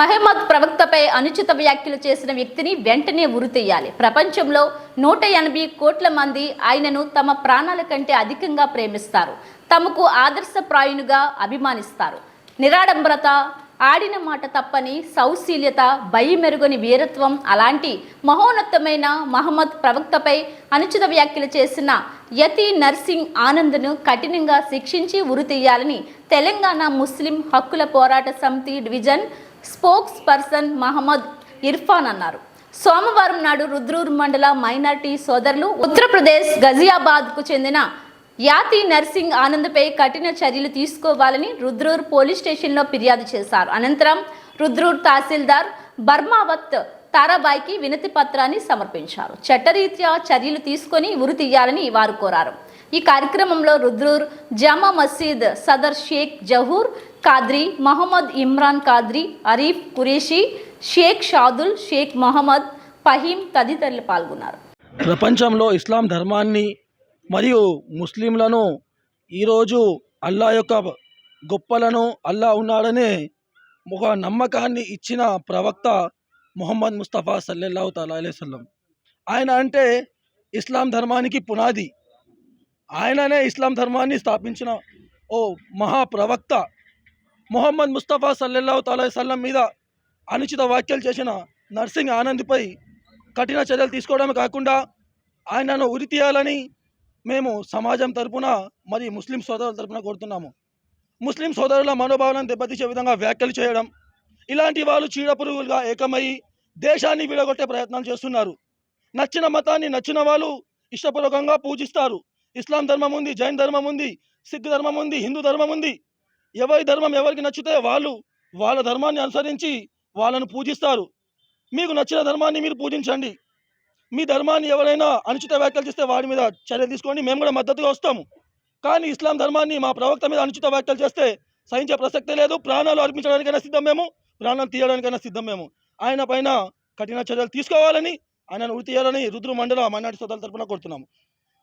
మహమ్మద్ ప్రవక్తపై అనుచిత వ్యాఖ్యలు చేసిన వ్యక్తిని వెంటనే ఉరితీయాలి ప్రపంచంలో నూట ఎనభై కోట్ల మంది ఆయనను తమ ప్రాణాల కంటే అధికంగా ప్రేమిస్తారు. తమకు ఆదర్శప్రాయునిగా అభిమానిస్తారు. నిరాడంబరత ఆడిన మాట తప్పని సౌశీల్యత భయమెరుగని వీరత్వం అలాంటి మహోన్నతమైన మహమ్మద్ ప్రవక్తపై అనుచిత వ్యాఖ్యలు చేసిన యతి నర్సింగ్ ఆనంద్ను కఠినంగా శిక్షించి ఉరితీయాలని Telangana Muslim Hakkula Porata Samiti division spokesperson Mohammed Irfan అన్నారు. సోమవారం నాడు రుద్రూర్ మండల మైనార్టీ సోదరులు ఉత్తరప్రదేశ్ గజియాబాద్కు చెందిన యాతి నర్సింగ్ ఆనంద్పై కఠిన చర్యలు తీసుకోవాలని రుద్రూర్ పోలీస్ స్టేషన్లో ఫిర్యాదు చేశారు. అనంతరం రుద్రూర్ తహసీల్దార్ బర్మావత్ తారాబాయికి వినతి పత్రాన్ని సమర్పించారు. చట్టరీత్యా చర్యలు తీసుకొని ఉరి తీయాలని వారు కోరారు. ఈ కార్యక్రమంలో రుద్రూర్ జామా మసీద్ సదర్ షేక్ జహూర్ కాద్రి మహమ్మద్ ఇమ్రాన్ కాద్రి అరీఫ్ కురేషి షేక్ షాదుల్ షేక్ మహమ్మద్ ఫహీం తదితరులు పాల్గొన్నారు. ప్రపంచంలో ఇస్లాం ధర్మాన్ని మరియు ముస్లింలను ఈరోజు అల్లా యొక్క గొప్పలను అల్లా ఉన్నాడనే ఒక నమ్మకాన్ని ఇచ్చిన ప్రవక్త ముహమ్మద్ ముస్తఫా సల్లెల్లాహు తాలా అలైవల్లం ఆయన అంటే ఇస్లాం ధర్మానికి పునాది. ఆయననే ఇస్లాం ధర్మాన్ని స్థాపించిన ఓ మహాప్రవక్త మొహమ్మద్ ముస్తఫా సల్లెల్లాహు తాలా సల్లం మీద అనుచిత వ్యాఖ్యలు చేసిన నర్సింగ్ ఆనంద్పై కఠిన చర్యలు తీసుకోవడమే కాకుండా ఆయనను ఉరి తీయాలని మేము సమాజం తరపున మరి ముస్లిం సోదరుల తరపున కోరుతున్నాము. ముస్లిం సోదరుల మనోభావాలను దెబ్బతీసే విధంగా వ్యాఖ్యలు చేయడం ఇలాంటి వాళ్ళు చీడపురుగులుగా ఏకమై దేశాన్ని విడగొట్టే ప్రయత్నాలు చేస్తున్నారు. నచ్చిన మతాన్ని నచ్చిన వాళ్ళు ఇష్టపూర్వకంగా పూజిస్తారు. ఇస్లాం ధర్మం ఉంది జైన్ ధర్మం ఉంది సిక్ ధర్మం ఉంది హిందూ ధర్మం ఉంది. ఎవరి ధర్మం ఎవరికి నచ్చితే వాళ్ళు వాళ్ళ ధర్మాన్ని అనుసరించి వాళ్ళను పూజిస్తారు. మీకు నచ్చిన ధర్మాన్ని మీరు పూజించండి. మీ ధర్మాన్ని ఎవరైనా అనుచిత వ్యాఖ్యలు చేస్తే వాడి మీద చర్యలు తీసుకోండి. మేము కూడా మద్దతుగా వస్తాము. కానీ ఇస్లాం ధర్మాన్ని మా ప్రవక్త మీద అనుచిత వ్యాఖ్యలు చేస్తే సహించే ప్రసక్తే లేదు. ప్రాణాలు అర్పించడానికైనా సిద్ధం మేము ప్రాణాలు తీయడానికైనా సిద్ధం మేము. ఆయన పైన కఠిన చర్యలు తీసుకోవాలని ఆయనను ఉరి తీయాలని రుద్రమండల మైనార్టీ సోదరుల తరపున కోరుతున్నాము.